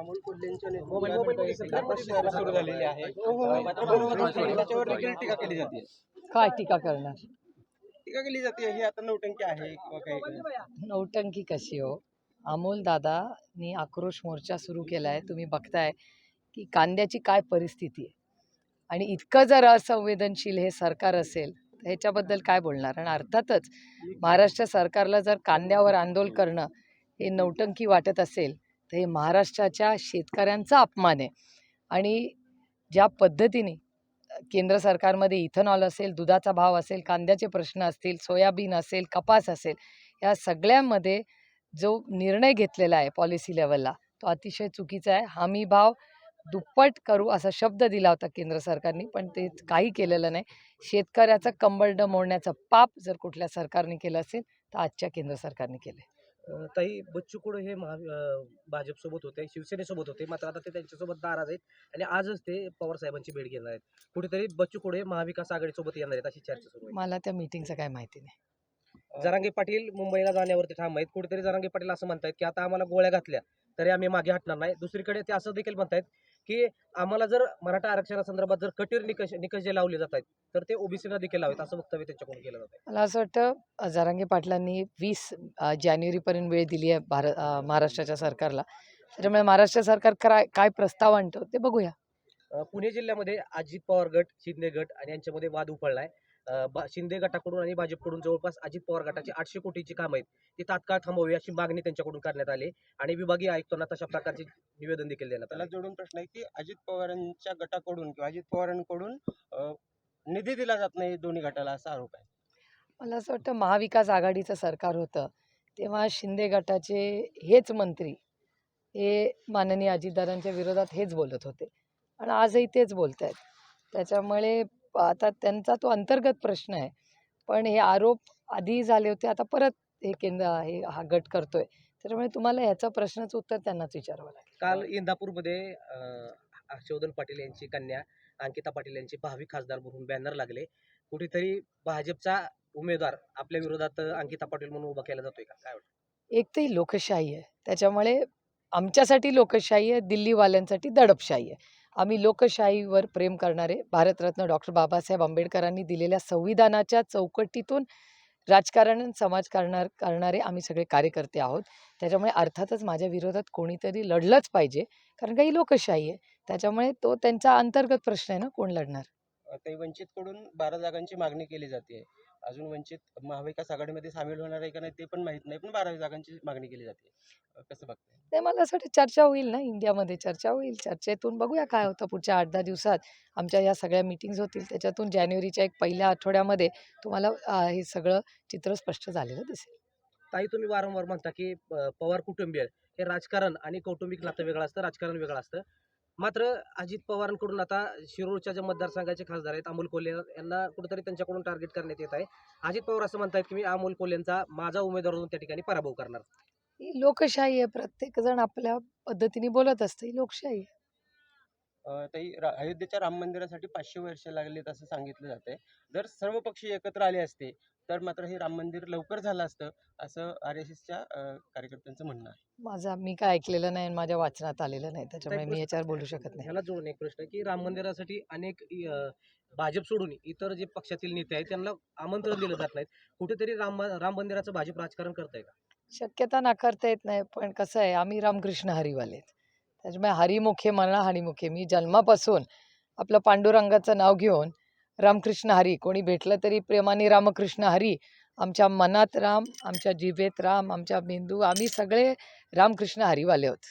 अमोल कोल्हेंच्या नेतृत्वाखाली गटबाजी सुरू झालेली आहे. मात्र विरोधकांकडून त्याच्यावर देखील टीका केली जाते. काय टीका करणार? टीका केली जाते. ही आता नौटंकी आहे किंवा काही नौटंकी कशी हो? अमोल दादानी आक्रोश मोर्चा सुरू केला आहे तुम्ही बघताय की कांद्याची काय परिस्थिती आहे. आणि इतकं जर असंवेदनशील हे सरकार असेल तर ह्याच्याबद्दल काय बोलणार? आणि अर्थातच महाराष्ट्र सरकारला जर कांद्यावर आंदोलन करणं हे नौटंकी वाटत असेल तर हे महाराष्ट्राच्या शेतकऱ्यांचा अपमान आहे. आणि ज्या पद्धतीने केंद्र सरकारमध्ये इथेनॉल असेल दुधाचा भाव असेल कांद्याचे प्रश्न असतील सोयाबीन असेल कपास असेल या सगळ्यामध्ये जो निर्णय घेतलेला आहे पॉलिसी लेवलला तो अतिशय चुकीचा आहे. हमी भाव दुप्पट करू असा शब्द दिला होता केंद्र सरकारने पण ते काही केलेलं नाही. शेतकऱ्याचं कंबरडं मोडण्याचं पाप जर कुठल्या सरकारने केलं असेल तर आजच्या केंद्र सरकारने केलं आहे ताई बच्चू कडू हे महा भाजपसोबत होते शिवसेनेसोबत होते मात्र आता ते त्यांच्यासोबत नाराज आहेत आणि आजच ते पवार साहेबांची भेट घेणार आहेत. कुठेतरी बच्चू कडू हे महाविकास आघाडीसोबत येणार आहेत अशी चर्चा सुरू आहे. मला त्या मीटिंगचं काय माहिती नाही. जरांगे पाटील मुंबईला जाण्यावरती ठाम आहेत. कुठेतरी जरांगे पाटील असं म्हणतायत की आता आम्हाला गोळ्या घातल्या तरी आम्ही मागे हटणार नाही. दुसरीकडे ते असं देखील म्हणतायत की आम्हाला जर मराठा आरक्षणासंदर्भात जर कठीण निकष निकष जे लावले जात आहेत तर ते ओबीसीला देखील लावावेत असं वक्तव्य त्यांच्याकडून केलं जात आहे मला असं वाटतं जरांगे पाटलांनी वीस जानेवारीपर्यंत वेळ दिली आहे भारत महाराष्ट्राच्या सरकारला. त्याच्यामुळे महाराष्ट्र सरकार काय काय प्रस्ताव आणतो ते बघूया. पुणे जिल्ह्यामध्ये अजित पवार गट शिंदे गट आणि यांच्यामध्ये वाद उफळलाय. अं, बा- शिंदे गटाकडून आणि भाजपकडून जवळपास अजित पवार गटाची आठशे कोटीची काम आहेत ती तात्काळ थांबवावी अशी मागणी त्यांच्याकडून करण्यात आली आणि विभागीय आयुक्तांना तशा प्रकारचे निवेदन देखील देण्यात त्याला आलं जोडून प्रश्न आहे की अजित पवारांच्या गटाकडून किंवा अजित पवारांकडून निधी दिला जात नाही दोन्ही गटाला असा आरोप आहे. मला असं वाटतं महाविकास आघाडीचं सरकार होतं तेव्हा शिंदे गटाचे हेच मंत्री हे माननीय अजितदादांच्या विरोधात हेच बोलत होते. आणि आजही तेच बोलत आहेत त्याच्यामुळे आता त्यांचा तो अंतर्गत प्रश्न आहे. पण हे आरोप आधी झाले होते आता परत हे केंद्र हे हा गट करतोय. त्याच्यामुळे तुम्हाला ह्याचं प्रश्नाचं उत्तर त्यांनाच विचारावं लागेल. काल इंदापूरमध्ये हर्षवर्धन पाटील यांची कन्या अंकिता पाटील यांचे भावी खासदार म्हणून बॅनर लागले. कुठेतरी भाजपचा उमेदवार आपल्या विरोधात अंकिता पाटील म्हणून उभा केला जातोय का? काय वाटतं? एक तर ही लोकशाही आहे. त्याच्यामुळे आमच्यासाठी लोकशाही आहे दिल्लीवाल्यांसाठी दडपशाही आहे. आम्ही लोकशाहीवर प्रेम करणारे भारतरत्न डॉक्टर बाबासाहेब आंबेडकरांनी दिलेल्या संविधानाच्या चौकटीतून राजकारण समाज करणार करणारे आम्ही सगळे कार्यकर्ते आहोत. त्याच्यामुळे अर्थातच माझ्या विरोधात कोणीतरी लढलंच पाहिजे कारण का ही लोकशाही आहे. त्याच्यामुळे तो त्यांचा अंतर्गत प्रश्न आहे ना कोण लढणार? ते वंचितकडून बारा जागांची मागणी केली जाते. अजून वंचित महाविकास आघाडीमध्ये सामील होणार आहे का नाही ते पण माहीत नाही पण बारा जागांची मागणी केली जाते. कसं बघताय? नाही मला असं वाटतं चर्चा होईल ना इंडियामध्ये चर्चा होईल. चर्चेतून बघूया काय होतं पुढच्या आठ दहा दिवसात. आमच्या या सगळ्या मीटिंग्स होतील त्याच्यातून जानेवारीच्या एक पहिल्या आठवड्यामध्ये तुम्हाला हे सगळं चित्र स्पष्ट झालेलं दिसेल. ताई तुम्ही वारंवार म्हणता की पवार कुटुंबीय. हे राजकारण आणि कौटुंबिक नातं वेगळं असतं राजकारण वेगळं असतं. मात्र अजित पवारांकडून आता शिरूरच्या ज्या मतदारसंघाचे खासदार आहेत अमोल कोल्हे यांना कुठेतरी त्यांच्याकडून टार्गेट करण्यात येत आहे. अजित पवार असं म्हणतायत की मी अमोल कोल्हेंचा माझा उमेदवार म्हणून त्या ठिकाणी पराभव करणार. ही लोकशाही आहे. प्रत्येक जण आपल्या पद्धतीने बोलत असतं. ही लोकशाही आहे. ताई रा- अयोध्येच्या राम मंदिरासाठी पाचशे वर्ष लागलीत असं सांगितलं जातंय. जर सर्व पक्ष एकत्र आले असते तर मात्र हे राम मंदिर लवकर झालं असतं असं आर एस एसच्या कार्यकर्त्यांचं म्हणणं आहे. माझा मी काय ऐकलेलं नाही आणि माझ्या वाचनात आलेलं नाही त्याच्यामुळे मी याच्यावर बोलू शकत नाही. ह्याला जोडून एक प्रश्न की राम मंदिरासाठी अनेक भाजप सोडून इतर जे पक्षातील नेते आहेत त्यांना आमंत्रण दिलं जात नाहीत. कुठेतरी राम राम मंदिराचं भाजप राजकारण करताय का? शक्यता नाकारता येत नाही पण कसं आहे आम्ही रामकृष्ण हरीवाले. त्याच्यामुळे हरिमुखे म्हणा हरिमुखे मी जन्मापासून आपलं पांडुरंगाचं नाव घेऊन रामकृष्ण हरी. कोणी भेटलं तरी प्रेमाने रामकृष्ण हरी. आमच्या मनात राम आमच्या जिभेत राम आमच्या मेंदू आम्ही सगळे रामकृष्ण हरीवाले आहोत.